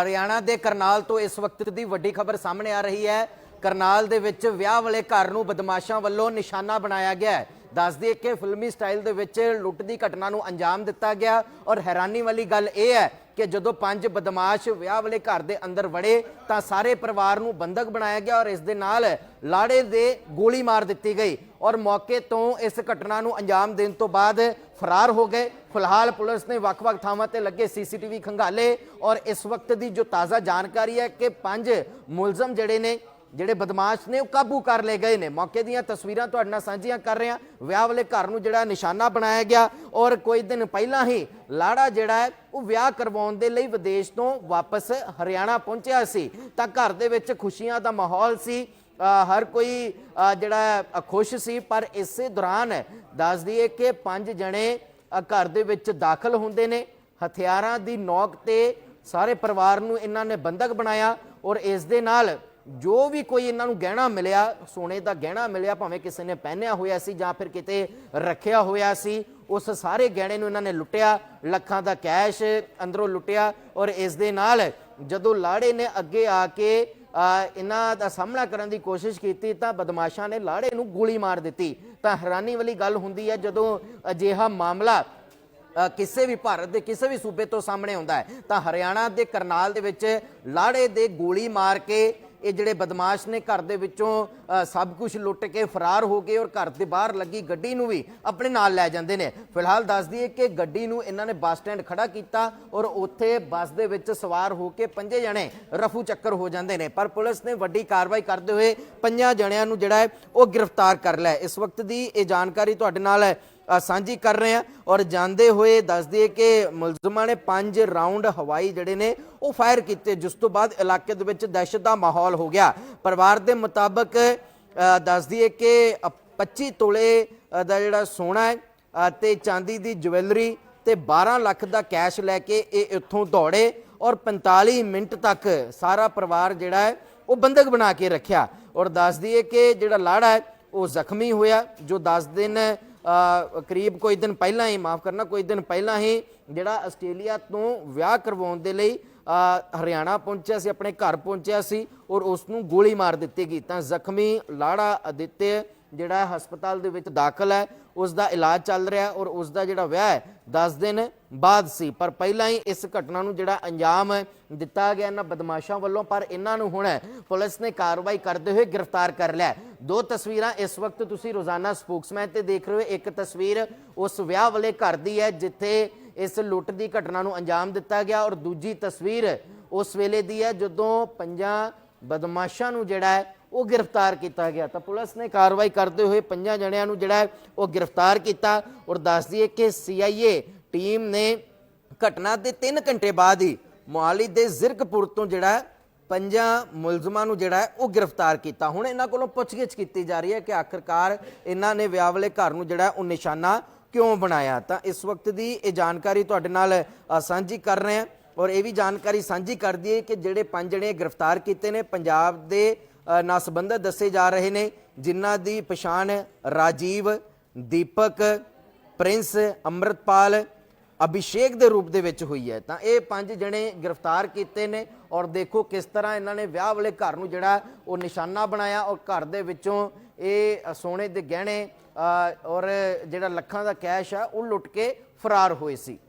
ਹਰਿਆਣਾ ਦੇ ਕਰਨਾਲ ਤੋਂ ਇਸ ਵਕਤ ਦੀ ਵੱਡੀ ਖਬਰ ਸਾਹਮਣੇ ਆ ਰਹੀ ਹੈ। ਕਰਨਾਲ ਦੇ ਵਿੱਚ ਵਿਆਹ ਵਾਲੇ ਘਰ ਨੂੰ ਬਦਮਾਸ਼ਾਂ ਵੱਲੋਂ ਨਿਸ਼ਾਨਾ ਬਣਾਇਆ ਗਿਆ ਹੈ। ਦੱਸ ਦਈਏ ਕਿ ਫਿਲਮੀ ਸਟਾਈਲ ਦੇ ਵਿੱਚ ਲੁੱਟ ਦੀ ਘਟਨਾ ਨੂੰ ਅੰਜਾਮ ਦਿੱਤਾ ਗਿਆ ਔਰ ਹੈਰਾਨੀ ਵਾਲੀ ਗੱਲ ਇਹ ਹੈ ਕਿ ਜਦੋਂ ਪੰਜ ਬਦਮਾਸ਼ ਵਿਆਹ ਵਾਲੇ ਘਰ ਦੇ ਅੰਦਰ ਵੜੇ, ਤਾਂ ਸਾਰੇ ਪਰਿਵਾਰ ਨੂੰ ਬੰਦਕ ਬਣਾਇਆ ਗਿਆ ਔਰ ਇਸ ਦੇ ਨਾਲ ਲਾੜੇ ਦੇ ਗੋਲੀ ਮਾਰ ਦਿੱਤੀ ਗਈ। ਔਰ ਮੌਕੇ ਤੋਂ ਇਸ ਘਟਨਾ ਨੂੰ ਅੰਜਾਮ ਦੇਣ ਤੋਂ ਬਾਅਦ ਫਰਾਰ ਹੋ ਗਏ। ਫਿਲਹਾਲ ਪੁਲਿਸ ਨੇ ਵੱਖ-ਵੱਖ ਥਾਵਾਂ ਤੇ ਲੱਗੇ ਸੀਸੀਟੀਵੀ ਖੰਗਾਲੇ ਔਰ ਇਸ ਵਕਤ ਦੀ ਜੋ ਤਾਜ਼ਾ ਜਾਣਕਾਰੀ ਹੈ ਕਿ ਪੰਜ ਮੁਲਜ਼ਮ ਜਿਹੜੇ ਨੇ ਜਿਹੜੇ ਬਦਮਾਸ਼ ਨੇ ਉਹ ਕਾਬੂ ਕਰ ਲਏ ਗਏ ਨੇ। ਮੌਕੇ ਦੀਆਂ ਤਸਵੀਰਾਂ ਤੁਹਾਡੇ ਨਾਲ ਸਾਂਝੀਆਂ ਕਰ ਰਹੇ। ਹਾਂ ਵਿਆਹ ਵਾਲੇ ਘਰ ਨੂੰ ਜਿਹੜਾ ਨਿਸ਼ਾਨਾ ਬਣਾਇਆ ਗਿਆ ਔਰ ਕੋਈ ਦਿਨ ਪਹਿਲਾਂ ਹੀ ਲਾੜਾ ਜਿਹੜਾ ਹੈ, ਉਹ ਵਿਆਹ ਕਰਵਾਉਣ ਦੇ ਲਈ ਵਿਦੇਸ਼ ਤੋਂ ਵਾਪਸ ਹਰਿਆਣਾ ਪਹੁੰਚਿਆ ਸੀ। ਤਾਂ ਘਰ ਦੇ ਵਿੱਚ ਖੁਸ਼ੀਆਂ ਦਾ ਮਾਹੌਲ ਸੀ। ਹਰ ਕੋਈ ਜਿਹੜਾ ਖੁਸ਼ ਸੀ। ਪਰ ਇਸੇ ਦੌਰਾਨ ਦੱਸ ਦਈਏ ਕਿ ਪੰਜ ਜਣੇ ਘਰ ਦੇ ਵਿੱਚ ਦਾਖਲ ਹੁੰਦੇ ਨੇ। ਹਥਿਆਰਾਂ ਦੀ ਨੋਕ ਤੇ ਸਾਰੇ ਪਰਿਵਾਰ ਨੂੰ ਇਹਨਾਂ ਨੇ ਬੰਦਕ ਬਣਾਇਆ ਔਰ ਇਸ ਦੇ ਨਾਲ ਜੋ ਵੀ ਕੋਈ ਇਹਨਾਂ ਨੂੰ ਗਹਿਣਾ ਮਿਲਿਆ, ਸੋਨੇ ਦਾ ਗਹਿਣਾ ਮਿਲਿਆ, ਭਾਵੇਂ ਕਿਸੇ ਨੇ ਪਹਿਨਿਆ ਹੋਇਆ ਸੀ ਜਾਂ ਫਿਰ ਕਿਤੇ ਰੱਖਿਆ ਹੋਇਆ ਸੀ, ਉਸ ਸਾਰੇ ਗਹਿਣੇ ਨੂੰ ਇਹਨਾਂ ਨੇ ਲੁੱਟਿਆ, ਲੱਖਾਂ ਦਾ ਕੈਸ਼ ਅੰਦਰੋਂ ਲੁੱਟਿਆ ਔਰ ਇਸ ਦੇ ਨਾਲ ਜਦੋਂ ਲਾੜੇ ਨੇ ਅੱਗੇ ਆ ਕੇ ਇਹਨਾਂ ਦਾ ਸਾਹਮਣਾ ਕਰਨ ਦੀ ਕੋਸ਼ਿਸ਼ ਕੀਤੀ ਤਾਂ ਬਦਮਾਸ਼ਾਂ ਨੇ ਲਾੜੇ ਨੂੰ ਗੋਲੀ ਮਾਰ ਦਿੱਤੀ। ਤਾਂ ਹੈਰਾਨੀ ਵਾਲੀ ਗੱਲ ਹੁੰਦੀ ਹੈ, ਜਦੋਂ ਅਜਿਹਾ ਮਾਮਲਾ ਕਿਸੇ ਵੀ ਭਾਰਤ ਦੇ ਕਿਸੇ ਵੀ ਸੂਬੇ ਤੋਂ ਸਾਹਮਣੇ ਆਉਂਦਾ ਹੈ, ਤਾਂ ਹਰਿਆਣਾ ਦੇ ਕਰਨਾਲ ਦੇ ਵਿੱਚ ਲਾੜੇ ਦੇ ਗੋਲੀ ਮਾਰ ਕੇ ਇਹ ਜਿਹੜੇ ਬਦਮਾਸ਼ ਨੇ ਘਰ ਦੇ ਵਿੱਚੋਂ ਸਭ ਕੁਝ ਲੁੱਟ ਕੇ ਫਰਾਰ ਹੋ ਗਏ ਔਰ ਘਰ ਦੇ ਬਾਹਰ ਲੱਗੀ ਗੱਡੀ ਨੂੰ ਵੀ ਆਪਣੇ ਨਾਲ ਲੈ ਜਾਂਦੇ ਨੇ। ਫਿਲਹਾਲ ਦੱਸ ਦਈਏ ਕਿ ਗੱਡੀ ਨੂੰ ਇਹਨਾਂ ਨੇ ਬੱਸ ਸਟੈਂਡ ਖੜਾ ਕੀਤਾ ਔਰ ਉੱਥੇ ਬੱਸ ਦੇ ਵਿੱਚ ਸਵਾਰ ਹੋ ਕੇ ਪੰਜੇ ਜਣੇ ਰਫੂ ਚੱਕਰ ਹੋ ਜਾਂਦੇ ਨੇ। ਪਰ ਪੁਲਿਸ ਨੇ ਵੱਡੀ ਕਾਰਵਾਈ ਕਰਦੇ ਹੋਏ ਪੰਜਾਂ ਜਣਿਆਂ ਨੂੰ ਜਿਹੜਾ ਹੈ ਉਹ ਗ੍ਰਿਫਤਾਰ ਕਰ ਲਿਆ ਇਸ ਵਕਤ ਦੀ ਇਹ ਜਾਣਕਾਰੀ ਤੁਹਾਡੇ ਨਾਲ ਹੈ। ਸਾਂਝੀ ਕਰ ਰਹੇ ਹਾਂ ਔਰ ਜਾਂਦੇ ਹੋਏ ਦੱਸ ਦਈਏ ਕਿ ਮੁਲਜ਼ਮਾਂ ਨੇ ਪੰਜ ਰਾਉਂਡ ਹਵਾਈ ਜਿਹੜੇ ਨੇ ਉਹ ਫਾਇਰ ਕੀਤੇ ਜਿਸ ਤੋਂ ਬਾਅਦ ਇਲਾਕੇ ਦੇ ਵਿੱਚ ਦਹਿਸ਼ਤ ਦਾ ਮਾਹੌਲ ਹੋ ਗਿਆ। ਪਰਿਵਾਰ ਦੇ ਮੁਤਾਬਕ ਅ, ਦੱਸ ਦਈਏ ਕਿ ਅ, 25 ਤੋਲੇ ਦਾ ਜਿਹੜਾ ਸੋਨਾ ਹੈ ਅ, ਤੇ ਚਾਂਦੀ ਦੀ ਜਵੈਲਰੀ ਤੇ 12 ਲੱਖ ਦਾ ਕੈਸ਼ ਲੈ ਕੇ ਇਹ ਇੱਥੋਂ ਦੌੜੇ ਔਰ 45 ਮਿੰਟ ਤੱਕ ਸਾਰਾ ਪਰਿਵਾਰ ਜਿਹੜਾ ਹੈ ਉਹ ਬੰਦਕ ਬਣਾ ਕੇ ਰੱਖਿਆ। ਔਰ ਦੱਸ ਦਈਏ ਕਿ ਜਿਹੜਾ ਲਾੜਾ ਹੈ ਉਹ ਜ਼ਖਮੀ ਹੋਇਆ ਜੋ 10 ਦਿਨ ਕਰੀਬ ਕੋਈ ਦਿਨ ਪਹਿਲਾਂ ਹੀ, ਮਾਫ ਕਰਨਾ, ਕੋਈ ਦਿਨ ਪਹਿਲਾਂ ਹੀ ਜਿਹੜਾ ਆਸਟ੍ਰੇਲੀਆ ਤੋਂ ਵਿਆਹ ਕਰਵਾਉਣ ਦੇ ਲਈ ਹਰਿਆਣਾ ਪਹੁੰਚਿਆ ਸੀ, ਆਪਣੇ ਘਰ ਪਹੁੰਚਿਆ ਸੀ ਔਰ ਉਸ ਨੂੰ ਗੋਲੀ ਮਾਰ ਦਿੱਤੀ ਗਈ ਤਾਂ ਜ਼ਖਮੀ ਲਾੜਾ ਅਦਿੱਤਯ ਜਿਹੜਾ ਹਸਪਤਾਲ ਦੇ ਵਿੱਚ ਦਾਖਲ ਹੈ ਉਸ ਦਾ ਇਲਾਜ ਚੱਲ ਰਿਹਾ ਔਰ ਉਸ ਦਾ ਜਿਹੜਾ ਵਿਆਹ ਹੈ 10 ਦਿਨ ਬਾਅਦ ਸੀ। ਪਰ ਪਹਿਲਾਂ ਹੀ ਇਸ ਘਟਨਾ ਨੂੰ ਜਿਹੜਾ ਅੰਜਾਮ ਦਿੱਤਾ ਗਿਆ ਇਹਨਾਂ ਬਦਮਾਸ਼ਾਂ ਵੱਲੋਂ, ਪਰ ਇਹਨਾਂ ਨੂੰ ਹੁਣ ਪੁਲਿਸ ਨੇ ਕਾਰਵਾਈ ਕਰਦੇ ਹੋਏ ਗ੍ਰਿਫਤਾਰ ਕਰ ਲਿਆ ਦੋ ਤਸਵੀਰਾਂ ਇਸ ਵਕਤ ਤੁਸੀਂ ਰੋਜ਼ਾਨਾ ਸਪੋਕਸਮੈਨ ਤੇ ਦੇਖ ਰਹੇ ਹੋ। ਇੱਕ ਤਸਵੀਰ ਉਸ ਵਿਆਹ ਵਾਲੇ ਘਰ ਦੀ ਹੈ, ਜਿੱਥੇ ਇਸ ਲੁੱਟ ਦੀ ਘਟਨਾ ਨੂੰ ਅੰਜਾਮ ਦਿੱਤਾ ਗਿਆ ਔਰ ਦੂਜੀ ਤਸਵੀਰ ਉਸ ਵੇਲੇ ਦੀ ਹੈ, ਜਦੋਂ ਪੰਜਾਂ ਬਦਮਾਸ਼ਾਂ ਨੂੰ ਜਿਹੜਾ ਹੈ ਉਹ ਗ੍ਰਿਫਤਾਰ ਕੀਤਾ ਗਿਆ। ਤਾਂ ਪੁਲਿਸ ਨੇ ਕਾਰਵਾਈ ਕਰਦੇ ਹੋਏ ਪੰਜਾਂ ਜਣਿਆਂ ਨੂੰ ਜਿਹੜਾ ਉਹ ਗ੍ਰਿਫਤਾਰ ਕੀਤਾ ਔਰ ਦੱਸ ਦਈਏ ਕਿ ਸੀਆਈਏ ਟੀਮ ਨੇ ਘਟਨਾ ਦੇ 3 ਘੰਟੇ ਬਾਅਦ ਹੀ ਮੋਹਾਲੀ ਦੇ ਜ਼ਿਰਕਪੁਰ ਤੋਂ ਜਿਹੜਾ ਪੰਜਾਂ ਮੁਲਜ਼ਮਾਂ ਨੂੰ ਜਿਹੜਾ ਹੈ ਉਹ ਗ੍ਰਿਫਤਾਰ ਕੀਤਾ। ਹੁਣ ਇਹਨਾਂ ਕੋਲੋਂ ਪੁੱਛਗਿੱਛ ਕੀਤੀ ਜਾ ਰਹੀ ਹੈ ਕਿ ਆਖਰਕਾਰ ਇਹਨਾਂ ਨੇ ਵਿਆਹ ਵਾਲੇ ਘਰ ਨੂੰ ਜਿਹੜਾ ਉਹ ਨਿਸ਼ਾਨਾ ਕਿਉਂ ਬਣਾਇਆ। ਤਾਂ ਇਸ ਵਕਤ ਦੀ ਇਹ ਜਾਣਕਾਰੀ ਤੁਹਾਡੇ ਨਾਲ ਸਾਂਝੀ ਕਰ ਰਹੇ ਹਾਂ ਔਰ ਇਹ ਵੀ ਜਾਣਕਾਰੀ ਸਾਂਝੀ ਕਰ ਦਈਏ ਕਿ ਜਿਹੜੇ ਪੰਜ ਜਣੇ ਗ੍ਰਿਫਤਾਰ ਕੀਤੇ ਨੇ, ਪੰਜਾਬ ਦੇ ਨਾਲ ਸੰਬੰਧਿਤ ਦੱਸੇ ਜਾ ਰਹੇ ਨੇ, ਜਿਨ੍ਹਾਂ ਦੀ ਪਛਾਣ ਰਾਜੀਵ, ਦੀਪਕ, ਪ੍ਰਿੰਸ, ਅੰਮ੍ਰਿਤਪਾਲ, ਅਭਿਸ਼ੇਕ ਦੇ ਰੂਪ ਦੇ ਵਿੱਚ ਹੋਈ ਹੈ। ਤਾਂ ਇਹ ਪੰਜ ਜਣੇ ਗ੍ਰਿਫਤਾਰ ਕੀਤੇ ਨੇ ਔਰ ਦੇਖੋ ਕਿਸ ਤਰ੍ਹਾਂ ਇਹਨਾਂ ਨੇ ਵਿਆਹ ਵਾਲੇ ਘਰ ਨੂੰ ਜਿਹੜਾ ਉਹ ਨਿਸ਼ਾਨਾ ਬਣਾਇਆ ਔਰ ਘਰ ਦੇ ਵਿੱਚੋਂ ਇਹ ਸੋਨੇ ਦੇ ਗਹਿਣੇ ਔਰ ਜਿਹੜਾ ਲੱਖਾਂ ਦਾ ਕੈਸ਼ ਆ, ਉਹ ਲੁੱਟ ਕੇ ਫਰਾਰ ਹੋਏ ਸੀ।